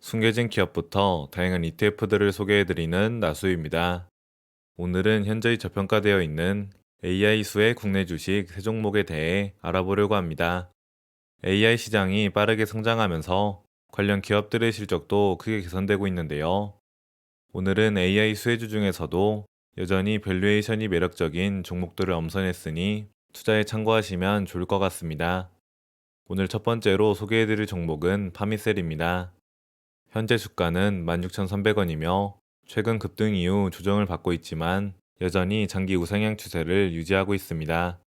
숨겨진 기업부터 다양한 ETF들을 소개해드리는 나수입니다. 오늘은 현저히 저평가되어 있는 AI 수의 국내 주식 세 종목에 대해 알아보려고 합니다. AI 시장이 빠르게 성장하면서 관련 기업들의 실적도 크게 개선되고 있는데요. 오늘은 AI 수혜주 중에서도 여전히 밸류에이션이 매력적인 종목들을 엄선했으니 투자에 참고하시면 좋을 것 같습니다. 오늘 첫 번째로 소개해드릴 종목은 파미셀입니다. 현재 주가는 16,300원이며 최근 급등 이후 조정을 받고 있지만 여전히 장기 우상향 추세를 유지하고 있습니다.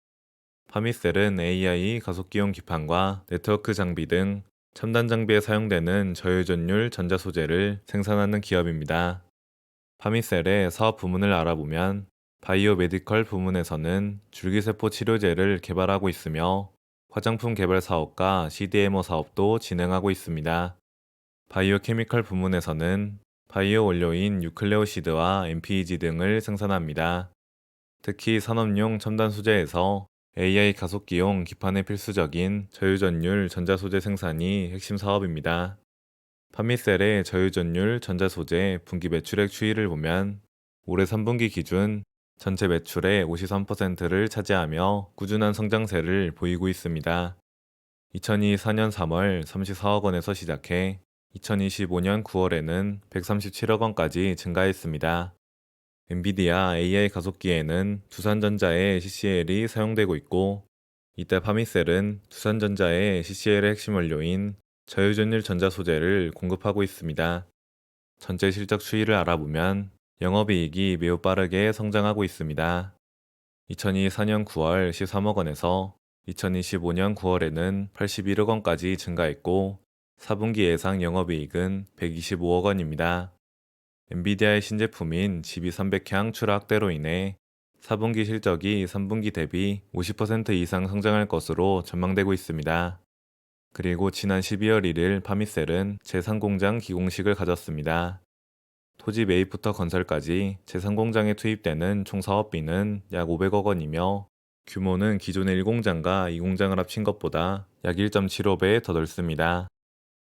파미셀은 AI 가속기용 기판과 네트워크 장비 등 첨단 장비에 사용되는 저유전율 전자 소재를 생산하는 기업입니다. 파미셀의 사업 부문을 알아보면 바이오 메디컬 부문에서는 줄기세포 치료제를 개발하고 있으며 화장품 개발 사업과 CDMO 사업도 진행하고 있습니다. 바이오 케미컬 부문에서는 바이오 원료인 유클레오시드와 MPEG 등을 생산합니다. 특히 산업용 첨단 소재에서 AI 가속기용 기판에 필수적인 저유전율 전자소재 생산이 핵심 사업입니다. 파미셀의 저유전율 전자소재 분기 매출액 추이를 보면 올해 3분기 기준 전체 매출의 53%를 차지하며 꾸준한 성장세를 보이고 있습니다. 2024년 3월 34억 원에서 시작해 2025년 9월에는 137억 원까지 증가했습니다. 엔비디아 AI 가속기에는 두산전자의 CCL이 사용되고 있고 이때 파미셀은 두산전자의 CCL의 핵심 원료인 저유전율 전자 소재를 공급하고 있습니다. 전체 실적 추이를 알아보면 영업이익이 매우 빠르게 성장하고 있습니다. 2024년 9월 13억 원에서 2025년 9월에는 81억 원까지 증가했고 4분기 예상 영업이익은 125억 원입니다. 엔비디아의 신제품인 GB300향 출하 확대로 인해 4분기 실적이 3분기 대비 50% 이상 성장할 것으로 전망되고 있습니다. 그리고 지난 12월 1일 파미셀은 제3공장 기공식을 가졌습니다. 토지 매입부터 건설까지 제3공장에 투입되는 총 사업비는 약 500억 원이며 규모는 기존의 1공장과 2공장을 합친 것보다 약 1.75배 더 넓습니다.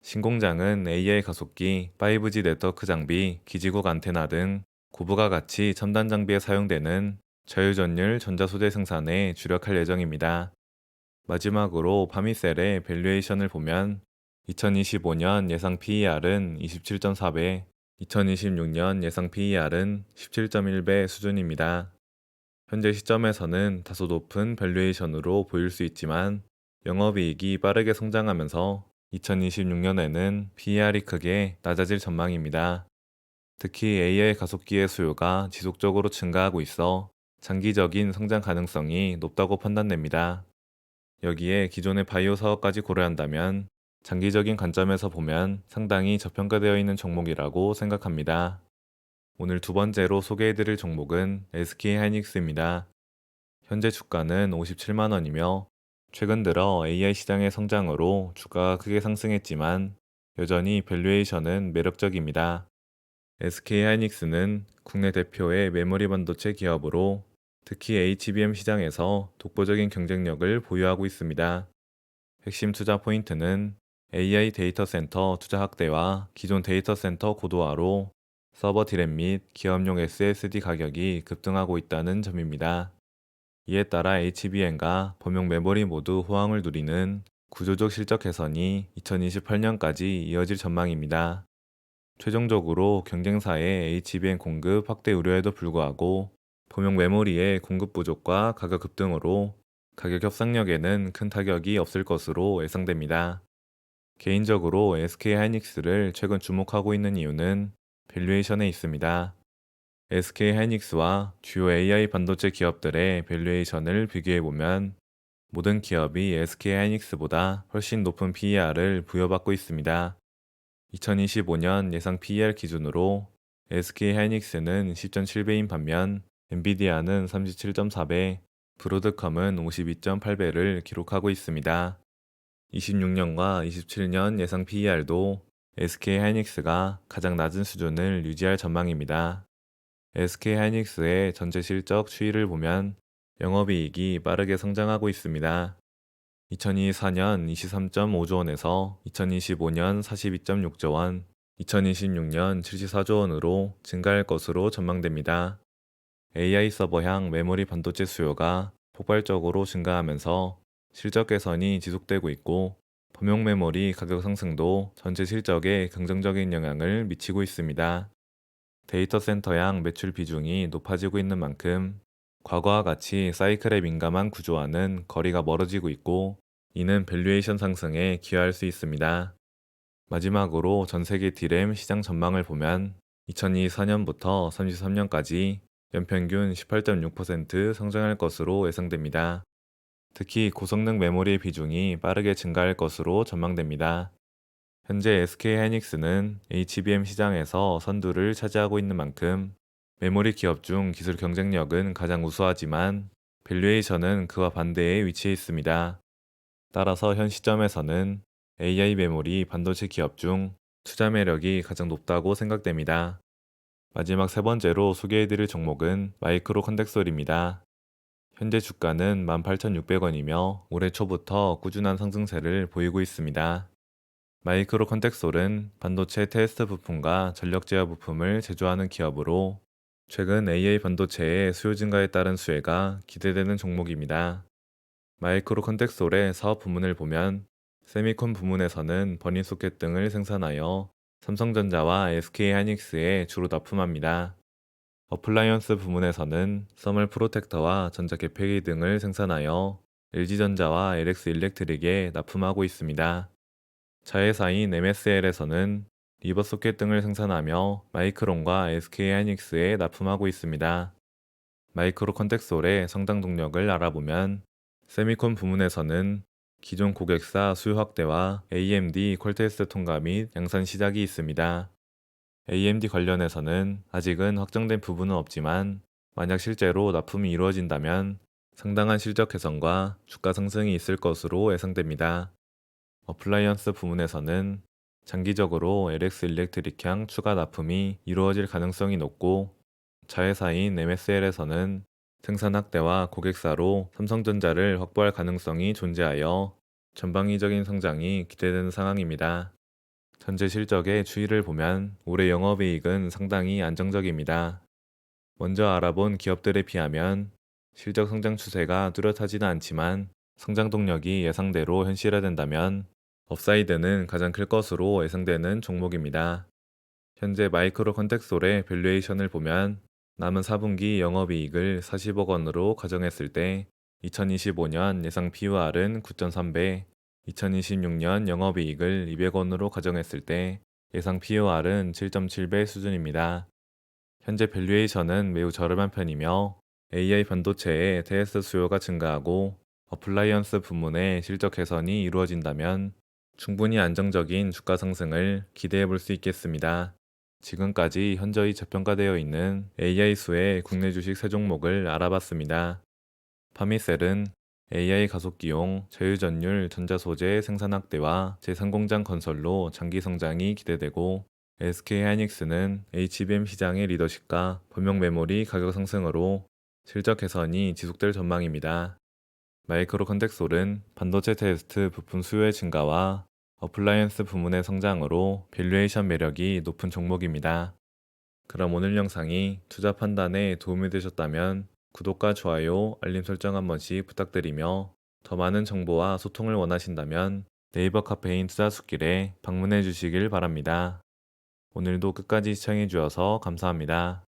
신공장은 AI 가속기, 5G 네트워크 장비, 기지국 안테나 등 고부가 가치 첨단 장비에 사용되는 저유전율 전자소재 생산에 주력할 예정입니다. 마지막으로 파미셀의 밸류에이션을 보면 2025년 예상 PER은 27.4배, 2026년 예상 PER은 17.1배 수준입니다. 현재 시점에서는 다소 높은 밸류에이션으로 보일 수 있지만 영업이익이 빠르게 성장하면서 2026년에는 PER이 크게 낮아질 전망입니다. 특히 AI 가속기의 수요가 지속적으로 증가하고 있어 장기적인 성장 가능성이 높다고 판단됩니다. 여기에 기존의 바이오 사업까지 고려한다면 장기적인 관점에서 보면 상당히 저평가되어 있는 종목이라고 생각합니다. 오늘 두 번째로 소개해드릴 종목은 SK 하이닉스입니다. 현재 주가는 57만원이며 최근 들어 AI 시장의 성장으로 주가가 크게 상승했지만 여전히 밸류에이션은 매력적입니다. SK 하이닉스는 국내 대표의 메모리 반도체 기업으로 특히 HBM 시장에서 독보적인 경쟁력을 보유하고 있습니다. 핵심 투자 포인트는 AI 데이터 센터 투자 확대와 기존 데이터 센터 고도화로 서버 디램 및 기업용 SSD 가격이 급등하고 있다는 점입니다. 이에 따라 HBM과 범용 메모리 모두 호황을 누리는 구조적 실적 개선이 2028년까지 이어질 전망입니다. 최종적으로 경쟁사의 HBM 공급 확대 우려에도 불구하고 범용 메모리의 공급 부족과 가격 급등으로 가격 협상력에는 큰 타격이 없을 것으로 예상됩니다. 개인적으로 SK 하이닉스를 최근 주목하고 있는 이유는 밸류에이션에 있습니다. SK 하이닉스와 주요 AI 반도체 기업들의 밸류에이션을 비교해 보면 모든 기업이 SK 하이닉스보다 훨씬 높은 PER을 부여받고 있습니다. 2025년 예상 PER 기준으로 SK 하이닉스는 10.7배인 반면 엔비디아는 37.4배, 브로드컴은 52.8배를 기록하고 있습니다. 26년과 27년 예상 PER도 SK 하이닉스가 가장 낮은 수준을 유지할 전망입니다. SK 하이닉스의 전체 실적 추이를 보면 영업이익이 빠르게 성장하고 있습니다. 2024년 23.5조 원에서 2025년 42.6조 원, 2026년 74조 원으로 증가할 것으로 전망됩니다. AI 서버향 메모리 반도체 수요가 폭발적으로 증가하면서 실적 개선이 지속되고 있고 범용 메모리 가격 상승도 전체 실적에 긍정적인 영향을 미치고 있습니다. 데이터 센터향 매출 비중이 높아지고 있는 만큼 과거와 같이 사이클에 민감한 구조와는 거리가 멀어지고 있고 이는 밸류에이션 상승에 기여할 수 있습니다. 마지막으로 전 세계 디램 시장 전망을 보면 2024년부터 33년까지 연평균 18.6% 성장할 것으로 예상됩니다. 특히 고성능 메모리의 비중이 빠르게 증가할 것으로 전망됩니다. 현재 SK 하이닉스는 HBM 시장에서 선두를 차지하고 있는 만큼 메모리 기업 중 기술 경쟁력은 가장 우수하지만 밸류에이션은 그와 반대에 위치해 있습니다. 따라서 현 시점에서는 AI 메모리 반도체 기업 중 투자 매력이 가장 높다고 생각됩니다. 마지막 세 번째로 소개해드릴 종목은 마이크로 컨덱솔입니다. 현재 주가는 18,600원이며 올해 초부터 꾸준한 상승세를 보이고 있습니다. 마이크로 컨텍솔은 반도체 테스트 부품과 전력 제어 부품을 제조하는 기업으로 최근 AI 반도체의 수요 증가에 따른 수혜가 기대되는 종목입니다. 마이크로 컨텍솔의 사업 부문을 보면 세미콘 부문에서는 버닌 소켓 등을 생산하여 삼성전자와 SK 하이닉스에 주로 납품합니다. 어플라이언스 부문에서는 서멀 프로텍터와 전자 개폐기 등을 생산하여 LG전자와 LX 일렉트릭에 납품하고 있습니다. 자회사인 MSL에서는 리버 소켓 등을 생산하며 마이크론과 SK 하이닉스에 납품하고 있습니다. 마이크로 컨텍솔의 성장 동력을 알아보면 세미콘 부문에서는 기존 고객사 수요 확대와 AMD 퀄테스트 통과 및 양산 시작이 있습니다. AMD 관련해서는 아직은 확정된 부분은 없지만 만약 실제로 납품이 이루어진다면 상당한 실적 개선과 주가 상승이 있을 것으로 예상됩니다. 어플라이언스 부문에서는 장기적으로 LX 일렉트릭향 추가 납품이 이루어질 가능성이 높고 자회사인 MSL에서는 생산 확대와 고객사로 삼성전자를 확보할 가능성이 존재하여 전방위적인 성장이 기대되는 상황입니다. 전체 실적의 추이를 보면 올해 영업이익은 상당히 안정적입니다. 먼저 알아본 기업들에 비하면 실적 성장 추세가 뚜렷하지는 않지만 성장 동력이 예상대로 현실화된다면 업사이드는 가장 클 것으로 예상되는 종목입니다. 현재 마이크로 컨텍솔의 밸류에이션을 보면 남은 4분기 영업이익을 40억 원으로 가정했을 때 2025년 예상 PUR은 9.3배, 2026년 영업이익을 200원으로 가정했을 때 예상 PUR은 7.7배 수준입니다. 현재 밸류에이션은 매우 저렴한 편이며 AI 반도체의 테스트 수요가 증가하고 어플라이언스 부문의 실적 개선이 이루어진다면 충분히 안정적인 주가 상승을 기대해 볼 수 있겠습니다. 지금까지 현저히 저평가되어 있는 AI수의 국내 주식 세 종목을 알아봤습니다. 파미셀은 AI 가속기용, 제휴전율 전자소재 생산 확대와 제3공장 건설로 장기 성장이 기대되고 SK 하이닉스는 HBM 시장의 리더십과 범용 메모리 가격 상승으로 실적 개선이 지속될 전망입니다. 마이크로 컨텍솔은 반도체 테스트 부품 수요의 증가와 어플라이언스 부문의 성장으로 밸류에이션 매력이 높은 종목입니다. 그럼 오늘 영상이 투자 판단에 도움이 되셨다면 구독과 좋아요, 알림 설정 한 번씩 부탁드리며 더 많은 정보와 소통을 원하신다면 네이버 카페인 투자 숲길에 방문해 주시길 바랍니다. 오늘도 끝까지 시청해 주셔서 감사합니다.